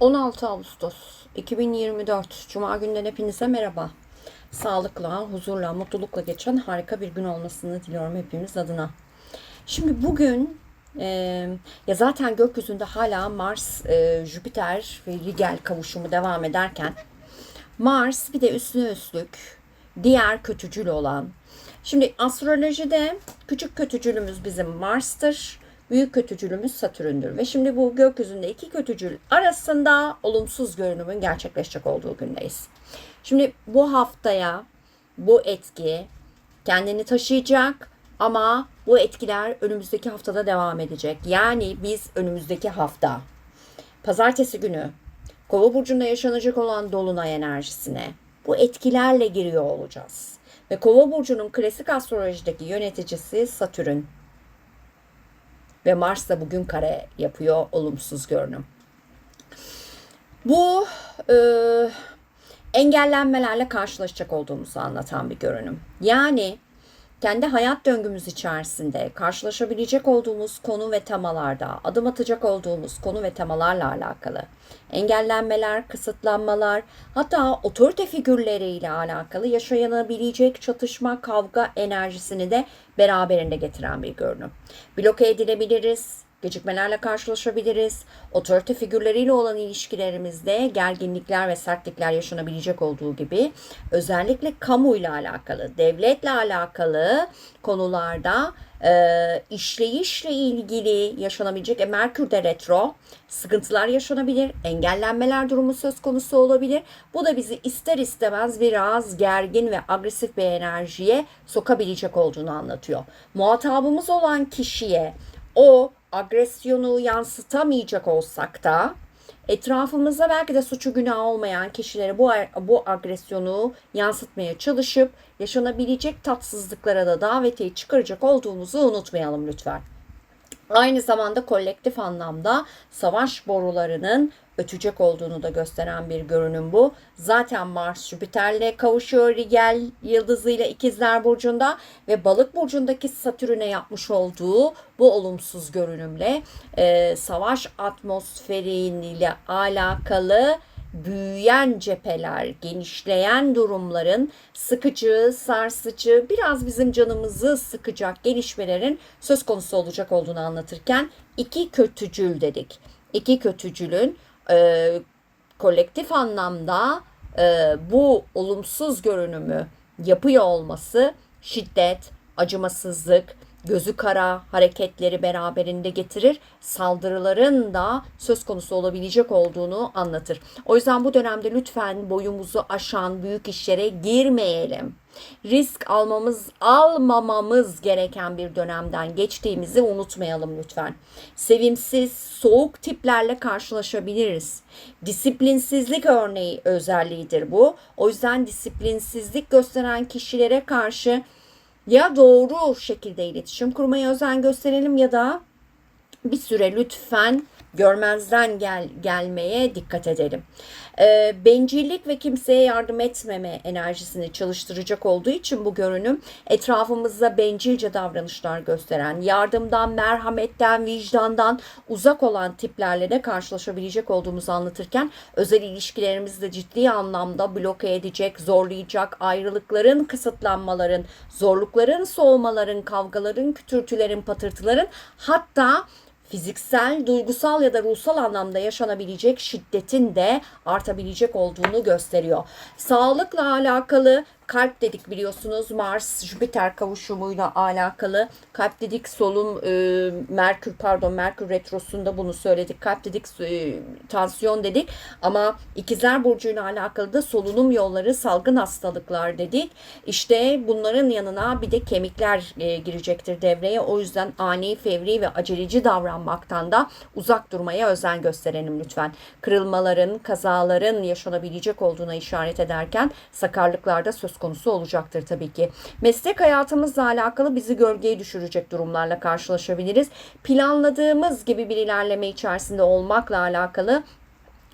16 Ağustos 2024 Cuma günden hepinize merhaba. Sağlıkla, huzurla, mutlulukla geçen harika bir gün olmasını diliyorum hepimiz adına. Şimdi bugün e, ya zaten gökyüzünde hala Mars, e, Jüpiter ve Rigel kavuşumu devam ederken Mars bir de üstüne üstlük diğer kötücül olan. Şimdi astrolojide küçük kötücülümüz bizim Mars'tır. Büyük kötücülümüz Satürn'dür. Ve şimdi bu gökyüzünde iki kötücül arasında olumsuz görünümün gerçekleşecek olduğu gündeyiz. Şimdi bu haftaya bu etki kendini taşıyacak ama bu etkiler önümüzdeki haftada devam edecek. Yani biz önümüzdeki hafta pazartesi günü Kova burcunda yaşanacak olan dolunay enerjisine bu etkilerle giriyor olacağız. Ve Kova burcunun klasik astrolojideki yöneticisi Satürn. Ve Mars da bugün kare yapıyor olumsuz görünüm. Bu e, engellenmelerle karşılaşacak olduğumuzu anlatan bir görünüm. Yani kendi hayat döngümüz içerisinde karşılaşabilecek olduğumuz konu ve temalarda, adım atacak olduğumuz konu ve temalarla alakalı engellenmeler, kısıtlanmalar, hatta otorite figürleriyle alakalı yaşanabilecek çatışma, kavga enerjisini de beraberinde getiren bir görünüm. Bloke edilebiliriz, gecikmelerle karşılaşabiliriz. Otorite figürleriyle olan ilişkilerimizde gerginlikler ve sertlikler yaşanabilecek olduğu gibi özellikle kamuyla alakalı, devletle alakalı konularda e, işleyişle ilgili yaşanabilecek e, Merkür'de retro sıkıntılar yaşanabilir, engellenmeler durumu söz konusu olabilir. Bu da bizi ister istemez biraz gergin ve agresif bir enerjiye sokabilecek olduğunu anlatıyor. Muhatabımız olan kişiye o agresyonu yansıtamayacak olsak da etrafımızda belki de suçu günah olmayan kişilere bu bu agresyonu yansıtmaya çalışıp yaşanabilecek tatsızlıklara da davetiye çıkaracak olduğumuzu unutmayalım lütfen. Aynı zamanda kolektif anlamda savaş borularının ötecek olduğunu da gösteren bir görünüm bu. Zaten Mars Jüpiter'le kavuşuyor Rigel yıldızıyla ikizler burcunda ve balık burcundaki Satürn'e yapmış olduğu bu olumsuz görünümle e, savaş atmosferiyle alakalı büyüyen cepheler, genişleyen durumların sıkıcı, sarsıcı, biraz bizim canımızı sıkacak gelişmelerin söz konusu olacak olduğunu anlatırken iki kötücül dedik. İki kötücülün e, kolektif anlamda e, bu olumsuz görünümü yapıyor olması şiddet, acımasızlık, gözü kara hareketleri beraberinde getirir. Saldırıların da söz konusu olabilecek olduğunu anlatır. O yüzden bu dönemde lütfen boyumuzu aşan büyük işlere girmeyelim. Risk almamız, almamamız gereken bir dönemden geçtiğimizi unutmayalım lütfen. Sevimsiz, soğuk tiplerle karşılaşabiliriz. Disiplinsizlik örneği özelliğidir bu. O yüzden disiplinsizlik gösteren kişilere karşı ya doğru şekilde iletişim kurmaya özen gösterelim ya da bir süre lütfen görmezden gel gelmeye dikkat edelim. E, bencillik ve kimseye yardım etmeme enerjisini çalıştıracak olduğu için bu görünüm etrafımızda bencilce davranışlar gösteren, yardımdan, merhametten, vicdandan uzak olan tiplerle de karşılaşabilecek olduğumuzu anlatırken özel ilişkilerimizi de ciddi anlamda bloke edecek, zorlayacak, ayrılıkların, kısıtlanmaların, zorlukların, soğumaların, kavgaların, kütürtülerin, patırtıların hatta fiziksel, duygusal ya da ruhsal anlamda yaşanabilecek şiddetin de artabilecek olduğunu gösteriyor. Sağlıkla alakalı kalp dedik biliyorsunuz Mars Jüpiter kavuşumuyla alakalı. Kalp dedik solum e, Merkür pardon Merkür retrosunda bunu söyledik. Kalp dedik e, tansiyon dedik. Ama ikizler burcuyla alakalı da solunum yolları salgın hastalıklar dedik. İşte bunların yanına bir de kemikler e, girecektir devreye. O yüzden ani fevri ve aceleci davranmaktan da uzak durmaya özen gösterelim lütfen. Kırılmaların kazaların yaşanabilecek olduğuna işaret ederken sakarlıklarda söz konusu olacaktır tabii ki. Meslek hayatımızla alakalı bizi gölgeye düşürecek durumlarla karşılaşabiliriz. Planladığımız gibi bir ilerleme içerisinde olmakla alakalı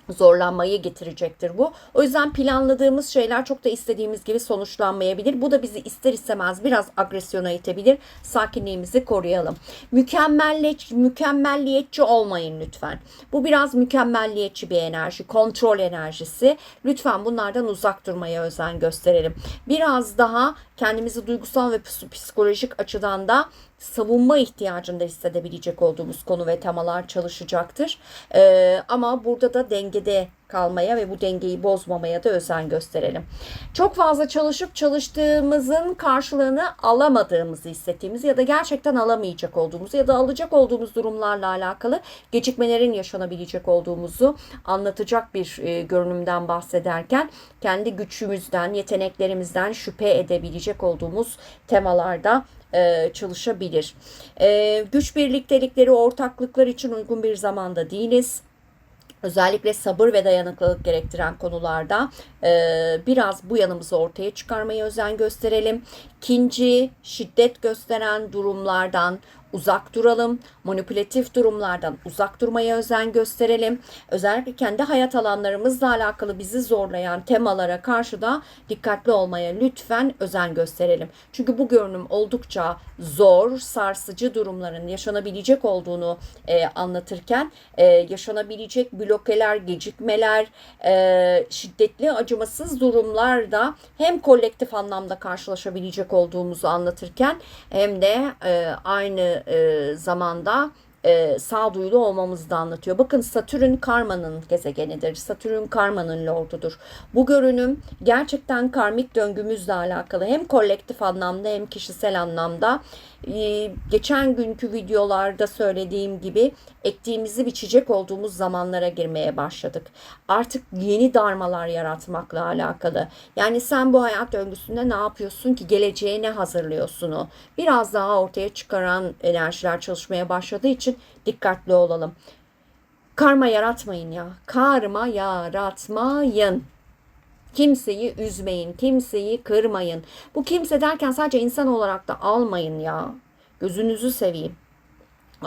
zorlanmayı getirecektir bu. O yüzden planladığımız şeyler çok da istediğimiz gibi sonuçlanmayabilir. Bu da bizi ister istemez biraz agresyona itebilir. Sakinliğimizi koruyalım. Mükemmelliyet, mükemmelliyetçi olmayın lütfen. Bu biraz mükemmelliyetçi bir enerji, kontrol enerjisi. Lütfen bunlardan uzak durmaya özen gösterelim. Biraz daha kendimizi duygusal ve psikolojik açıdan da savunma ihtiyacında hissedebilecek olduğumuz konu ve temalar çalışacaktır. Ee, ama burada da dengede kalmaya ve bu dengeyi bozmamaya da özen gösterelim. Çok fazla çalışıp çalıştığımızın karşılığını alamadığımızı hissettiğimiz ya da gerçekten alamayacak olduğumuz ya da alacak olduğumuz durumlarla alakalı gecikmelerin yaşanabilecek olduğumuzu anlatacak bir e, görünümden bahsederken kendi güçümüzden, yeteneklerimizden şüphe edebilecek olduğumuz temalarda e, çalışabilir. E, güç birliktelikleri, ortaklıklar için uygun bir zamanda değiliz özellikle sabır ve dayanıklılık gerektiren konularda e, biraz bu yanımızı ortaya çıkarmaya özen gösterelim. İkinci, şiddet gösteren durumlardan uzak duralım. Manipülatif durumlardan uzak durmaya özen gösterelim. Özellikle kendi hayat alanlarımızla alakalı bizi zorlayan temalara karşı da dikkatli olmaya lütfen özen gösterelim. Çünkü bu görünüm oldukça zor, sarsıcı durumların yaşanabilecek olduğunu e, anlatırken e, yaşanabilecek blokeler, gecikmeler, e, şiddetli, acımasız durumlarda hem kolektif anlamda karşılaşabilecek olduğumuzu anlatırken hem de e, aynı e, zamanda e, sağduyulu olmamızı da anlatıyor. Bakın Satürn karmanın gezegenidir. Satürn karmanın lordudur. Bu görünüm gerçekten karmik döngümüzle alakalı hem kolektif anlamda hem kişisel anlamda geçen günkü videolarda söylediğim gibi ektiğimizi biçecek olduğumuz zamanlara girmeye başladık. Artık yeni darmalar yaratmakla alakalı. Yani sen bu hayat döngüsünde ne yapıyorsun ki geleceğe ne hazırlıyorsun o? Biraz daha ortaya çıkaran enerjiler çalışmaya başladığı için dikkatli olalım. Karma yaratmayın ya. Karma yaratmayın. Kimseyi üzmeyin, kimseyi kırmayın. Bu kimse derken sadece insan olarak da almayın ya. Gözünüzü seveyim.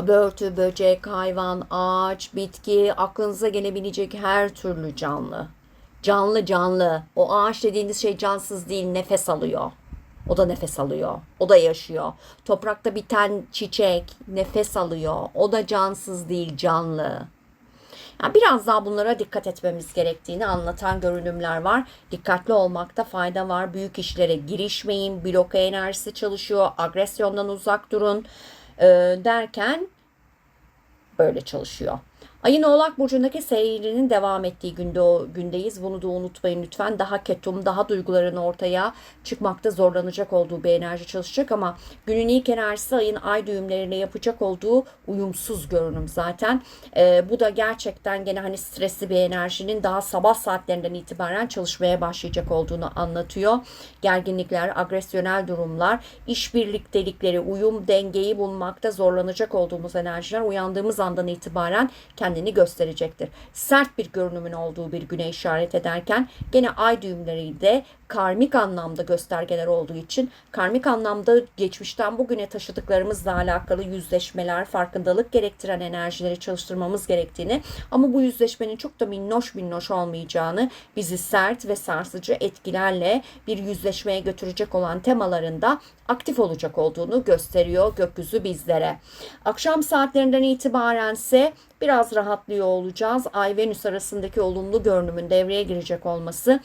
Börtü, böcek, hayvan, ağaç, bitki, aklınıza gelebilecek her türlü canlı. Canlı canlı. O ağaç dediğiniz şey cansız değil, nefes alıyor. O da nefes alıyor. O da yaşıyor. Toprakta biten çiçek nefes alıyor. O da cansız değil, canlı. Yani biraz daha bunlara dikkat etmemiz gerektiğini anlatan görünümler var. Dikkatli olmakta fayda var. Büyük işlere girişmeyin. Bloke enerjisi çalışıyor. Agresyondan uzak durun e, derken böyle çalışıyor. Ayın Oğlak Burcu'ndaki seyrinin devam ettiği günde o gündeyiz. Bunu da unutmayın lütfen. Daha ketum, daha duyguların ortaya çıkmakta zorlanacak olduğu bir enerji çalışacak ama günün ilk enerjisi ayın ay düğümlerine yapacak olduğu uyumsuz görünüm zaten. Ee, bu da gerçekten gene hani stresli bir enerjinin daha sabah saatlerinden itibaren çalışmaya başlayacak olduğunu anlatıyor. Gerginlikler, agresyonel durumlar, iş birliktelikleri, uyum, dengeyi bulmakta zorlanacak olduğumuz enerjiler uyandığımız andan itibaren kendi kendini gösterecektir. Sert bir görünümün olduğu bir güne işaret ederken gene ay düğümleri de karmik anlamda göstergeler olduğu için karmik anlamda geçmişten bugüne taşıdıklarımızla alakalı yüzleşmeler, farkındalık gerektiren enerjileri çalıştırmamız gerektiğini ama bu yüzleşmenin çok da minnoş minnoş olmayacağını bizi sert ve sarsıcı etkilerle bir yüzleşmeye götürecek olan temalarında aktif olacak olduğunu gösteriyor gökyüzü bizlere. Akşam saatlerinden itibaren ise biraz rahatlıyor olacağız. Ay Venüs arasındaki olumlu görünümün devreye girecek olması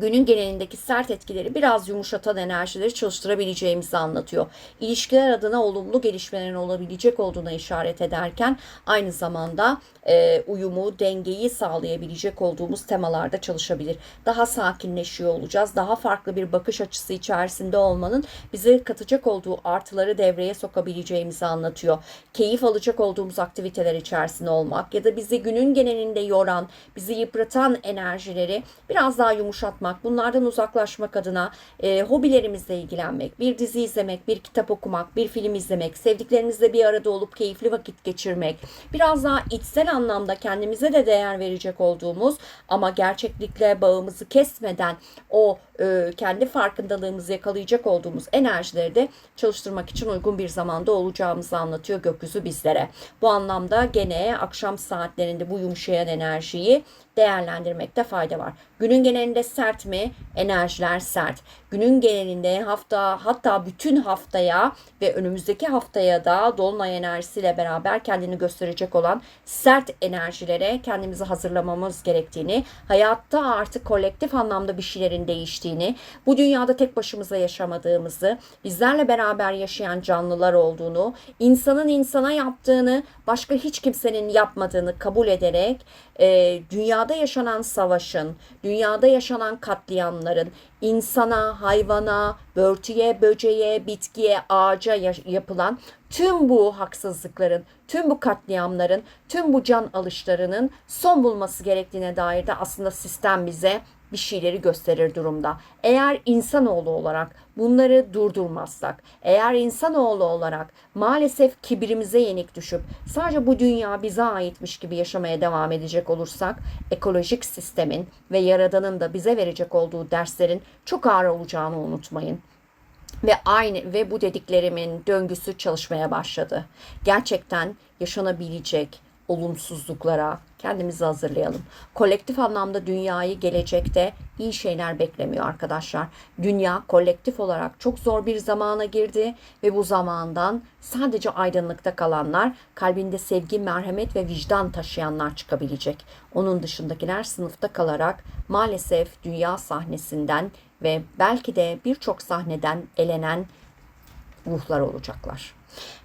günün genelindeki sert etkileri biraz yumuşatan enerjileri çalıştırabileceğimizi anlatıyor. İlişkiler adına olumlu gelişmelerin olabilecek olduğuna işaret ederken aynı zamanda e, uyumu, dengeyi sağlayabilecek olduğumuz temalarda çalışabilir. Daha sakinleşiyor olacağız. Daha farklı bir bakış açısı içerisinde olmanın bize katacak olduğu artıları devreye sokabileceğimizi anlatıyor. Keyif alacak olduğumuz aktiviteler içerisinde olmak ya da bizi günün genelinde yoran, bizi yıpratan enerjileri biraz daha yumuşatmak atmak, bunlardan uzaklaşmak adına e, hobilerimizle ilgilenmek, bir dizi izlemek, bir kitap okumak, bir film izlemek, sevdiklerimizle bir arada olup keyifli vakit geçirmek, biraz daha içsel anlamda kendimize de değer verecek olduğumuz ama gerçeklikle bağımızı kesmeden o kendi farkındalığımızı yakalayacak olduğumuz enerjileri de çalıştırmak için uygun bir zamanda olacağımızı anlatıyor gökyüzü bizlere. Bu anlamda gene akşam saatlerinde bu yumuşayan enerjiyi değerlendirmekte fayda var. Günün genelinde sert mi? Enerjiler sert. Günün genelinde hafta hatta bütün haftaya ve önümüzdeki haftaya da dolunay enerjisiyle beraber kendini gösterecek olan sert enerjilere kendimizi hazırlamamız gerektiğini, hayatta artık kolektif anlamda bir şeylerin değiştiğini, bu dünyada tek başımıza yaşamadığımızı, bizlerle beraber yaşayan canlılar olduğunu, insanın insana yaptığını başka hiç kimsenin yapmadığını kabul ederek e, dünyada yaşanan savaşın, dünyada yaşanan katliamların insana, hayvana, börtüye, böceğe, bitkiye, ağaca ya- yapılan tüm bu haksızlıkların, tüm bu katliamların, tüm bu can alışlarının son bulması gerektiğine dair de aslında sistem bize bir şeyleri gösterir durumda. Eğer insanoğlu olarak bunları durdurmazsak, eğer insanoğlu olarak maalesef kibirimize yenik düşüp sadece bu dünya bize aitmiş gibi yaşamaya devam edecek olursak, ekolojik sistemin ve yaradanın da bize verecek olduğu derslerin çok ağır olacağını unutmayın ve aynı ve bu dediklerimin döngüsü çalışmaya başladı. Gerçekten yaşanabilecek olumsuzluklara kendimizi hazırlayalım. Kolektif anlamda dünyayı gelecekte iyi şeyler beklemiyor arkadaşlar. Dünya kolektif olarak çok zor bir zamana girdi ve bu zamandan sadece aydınlıkta kalanlar, kalbinde sevgi, merhamet ve vicdan taşıyanlar çıkabilecek. Onun dışındakiler sınıfta kalarak maalesef dünya sahnesinden ve belki de birçok sahneden elenen ruhlar olacaklar.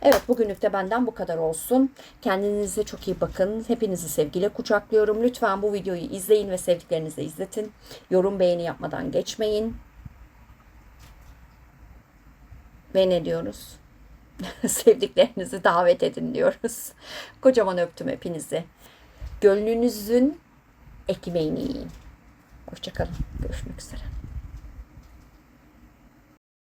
Evet bugünlük de benden bu kadar olsun. Kendinize çok iyi bakın. Hepinizi sevgiyle kucaklıyorum. Lütfen bu videoyu izleyin ve sevdiklerinize izletin. Yorum beğeni yapmadan geçmeyin. Ve ne diyoruz? Sevdiklerinizi davet edin diyoruz. Kocaman öptüm hepinizi. Gönlünüzün ekmeğini yiyin. Hoşçakalın. Görüşmek üzere.